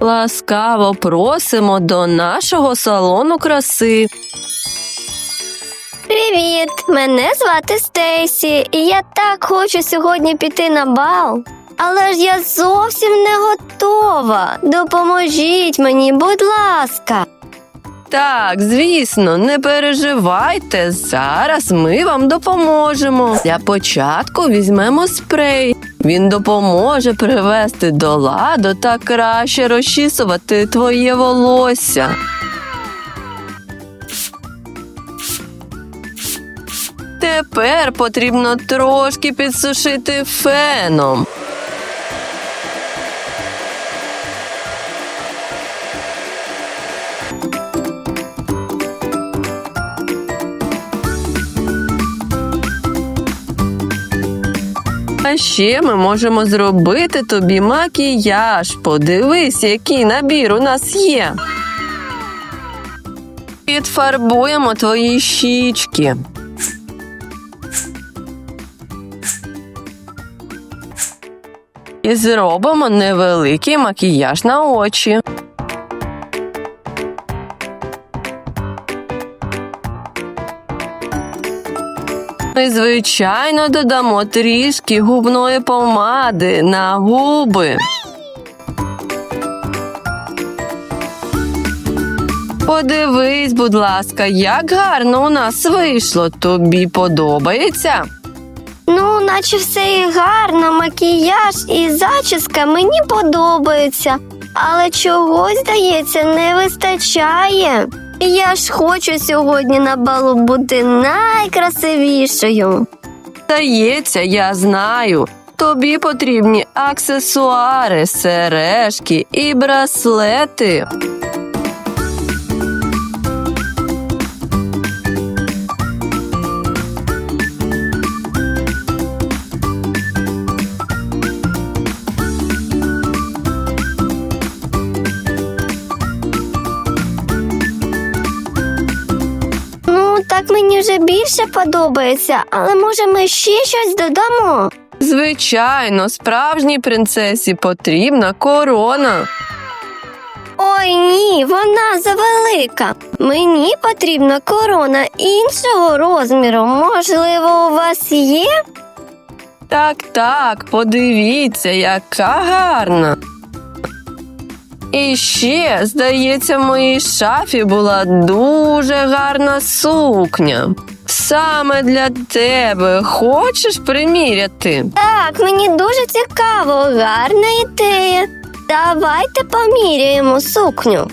Ласкаво просимо до нашого салону краси. Привіт! Мене звати Стейсі, і я так хочу сьогодні піти на бал. Але ж я зовсім не готова. Допоможіть мені, будь ласка. Так, звісно, не переживайте. Зараз ми вам допоможемо. Для початку візьмемо спрей. Він допоможе привести до ладу та краще розчісувати твоє волосся. Тепер потрібно трошки підсушити феном. А ще ми можемо зробити тобі макіяж. Подивись, який набір у нас є. Підфарбуємо твої щічки. І зробимо невеликий макіяж на очі. І, звичайно, додамо трішки губної помади на губи. Подивись, будь ласка, як гарно у нас вийшло. Тобі подобається? Ну, наче все і гарно, макіяж і зачіска мені подобаються, але чогось, здається, не вистачає. Я ж хочу сьогодні на балу бути найкрасивішою. Здається, я знаю. Тобі потрібні аксесуари, сережки і браслети. Мені вже більше подобається, але може ми ще щось додамо. Звичайно, справжній принцесі потрібна корона. Ой ні, вона завелика. Мені потрібна корона іншого розміру. Можливо, у вас є? Так, так, подивіться, яка гарна. І ще, здається, в моїй шафі була дуже гарна сукня. Саме для тебе хочеш приміряти? Так, мені дуже цікаво, гарна ідея. Давайте поміряємо сукню.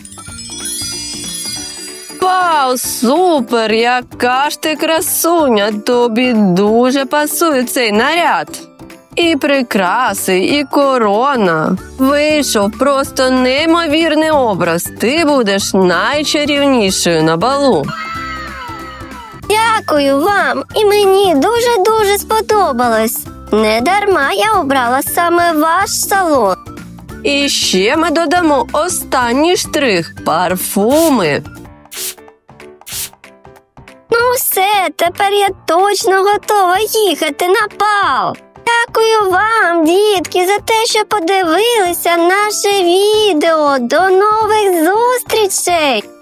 Вау, супер! Яка ж ти красуня! Тобі дуже пасує цей наряд. І прикраси, і корона. Вийшов просто неймовірний образ. Ти будеш найчарівнішою на балу. Дякую вам, і мені дуже-дуже сподобалось. Не дарма я обрала саме ваш салон. І ще ми додамо останній штрих парфуми. Ну все, тепер я точно готова їхати на бал. Дякую вам, дітки, за те, що подивилися наше відео. До нових зустрічей!